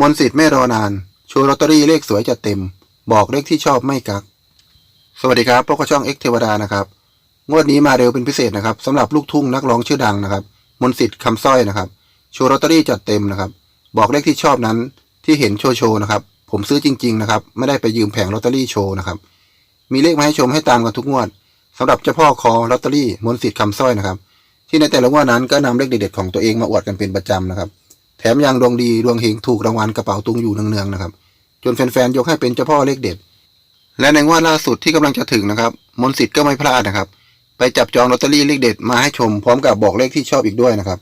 มนสิทธิ์ไม่รอนานโชว์ลอตเตอรี่เลขสวยจัดเต็ม บอกเลขที่ชอบไม่กัก สวัสดีครับพวกบช่องเอ็กเทวดานะครับ งวดนี้มาเร็วเป็นพิเศษนะครับสำหรับลูกทุ่งนักร้องชื่อดังนะครับ มนสิทธิ์คำสร้อยนะครับโชว์ลอตเตอรี่จัดเต็มนะครับ บอกเลขที่ชอบนั้นที่เห็นโชว์โชว์นะครับ ผมซื้อจริง ๆ นะครับ ไม่ได้ไปยืมแผงลอตเตอรี่โชว์นะครับ มีเลขมาให้ชมให้ตามกันทุกงวดสำหรับเจ้าพ่อคอลอตเตอรี่มนสิทธิ์คำสร้อยนะครับ ที่ในแต่ละงวดนั้นก็นำเลขเด็ดๆของตัวเองมาอวดกันเป็นประจำนะครับ แถมยังดวงดีดวงเฮงถูกรางวัลกระเป๋าตุงอยู่เนืองๆนะครับ จนแฟนๆยกให้เป็นเจ้าพ่อเลขเด็ด และในงวดล่าสุดที่กำลังจะถึงนะครับมนสิทธิ์ก็ไม่พลาดนะครับ ไปจับจองลอตเตอรี่เลขเด็ดมาให้ชมพร้อมกับบอกเลขที่ชอบอีกด้วยนะครับ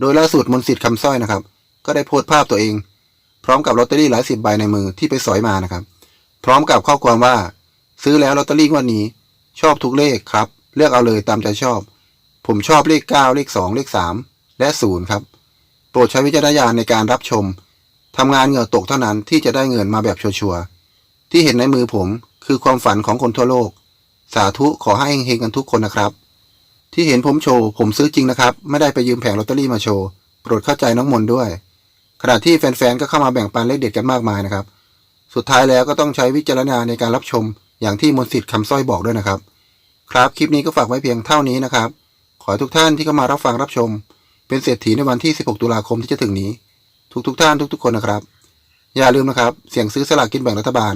โดยล่าสุดมนสิทธิ์คำสร้อยนะครับ ก็ได้โพสต์ภาพตัวเอง พร้อมกับลอตเตอรี่หลายสิบใบในมือที่ไปสอยมานะครับ พร้อมกับข้อความว่า ซื้อแล้วลอตเตอรี่งวดนี้ ชอบทุกเลขครับ เลือกเอาเลยตามใจชอบ ผมชอบเลข 9 เลข 2 เลข 3 และ0ครับ โปรดใช้วิจารณญาณในการรับชม ทำงานเหงื่อตกเท่านั้นที่จะได้เงินมาแบบชัวร์ๆที่เห็นในมือผมคือความฝันของคนทั่วโลก สาธุขอให้เฮงๆกันทุกคนนะครับ ที่เห็นผมโชว์ผมซื้อจริงนะครับ ไม่ได้ไปยืมแผงลอตเตอรี่มาโชว์ โปรดเข้าใจน้องมนต์ด้วย ขณะที่แฟนๆก็เข้ามาแบ่งปันเลขเด็ดกันมากมายนะครับ สุดท้ายแล้วก็ต้องใช้วิจารณญาณในการรับชม อย่างที่มนต์สิทธิ์คำสร้อยบอกด้วยนะครับ ครับคลิปนี้ก็ฝากไว้เพียงเท่านี้นะครับ ขอทุกท่านที่เข้ามารับฟังรับชม เป็นเศรษฐีในวันที่ 16 ตุลาคมที่จะถึงนี้ ทุกๆท่านทุก ๆ คนนะครับ อย่าลืมนะครับ เสี่ยงซื้อสลากกินแบ่งรัฐบาล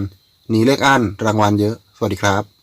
หนีเลขอั้นรางวัลเยอะ สวัสดีครับ